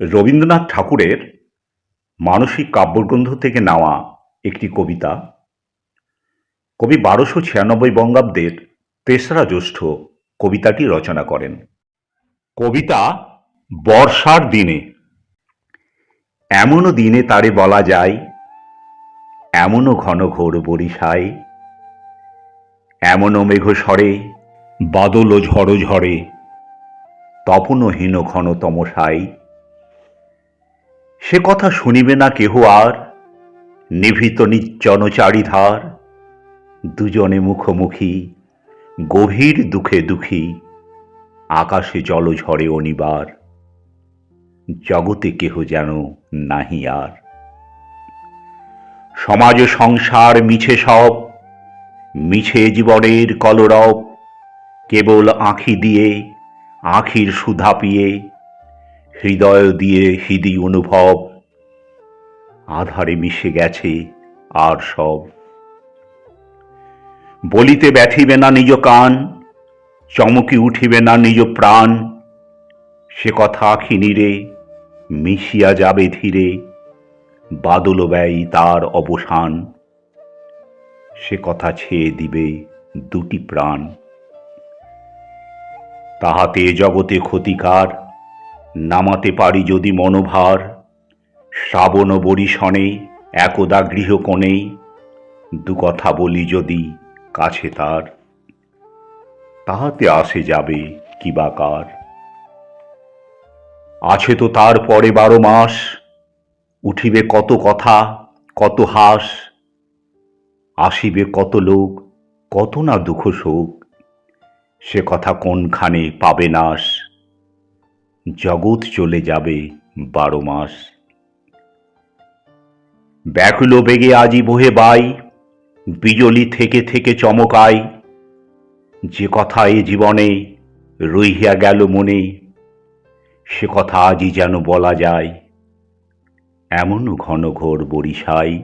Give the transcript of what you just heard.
রবীন্দ্রনাথ ঠাকুরের মানসিক কাব্যগ্রন্থ থেকে নেওয়া একটি কবিতা। কবি বারোশো ছিয়ানব্বই বঙ্গাব্দের তেসরা জ্যৈষ্ঠ কবিতাটি রচনা করেন। কবিতা, বর্ষার দিনে। এমনও দিনে তারে বলা যায়, এমনও ঘন ঘোর বরিশায়। এমনও মেঘ সরে, বাদল ঝড় ঝড়ে, তপনহীন ঘন তমসায় সে কথা শুনিবে না কেহ আর? নিভৃত নির্জন চারিধার, দুজনে মুখোমুখি, গভীর দুঃখে দুঃখী, আকাশে জল ঝরে অনিবার, জগতে কেহ যেন নাহি আর। সমাজ সংসার মিছে সব, মিছে জীবনের কলরব, কেবল আঁখি দিয়ে, আখির সুধা পিয়ে হৃদয় দিয়ে হৃদি অনুভব। আধারে মিশে গেছে আর সব। বলিতে ব্যথিবে না নিজ কান, চমকি উঠিবে না নিজ প্রাণ। সে কথা আখি নীরে মিশিয়া যাবে ধীরে, বাদল ব্যয় তার অবসান। সে কথা ছেয়ে দিবে দুটি প্রাণ। তাহাতে জগতে ক্ষতিকার নামাতে পারি যদি মনোভার। শ্রাবণ বরিশনে একদা গৃহকোণে দু কথা বলি যদি কাছে তার। তাহাতে আসে যাবে কিবাকার আছে তো তার পরে বারো মাস, উঠিবে কত কথা, কত হাস, আসিবে কত লোক, কত না দুঃখ শোক, সে কথা কোনখানে পাবে নাশ। জগৎ চলে যাবে বারো মাস। ব্যাকুল বেগে আজি বহে বাই, বিজলি থেকে থেকে চমকাই। যে কথা এ জীবনে রইহিয়া গেল মনে, সে কথা আজই যেন বলা যায়। এমনও ঘন ঘোর বরিশায়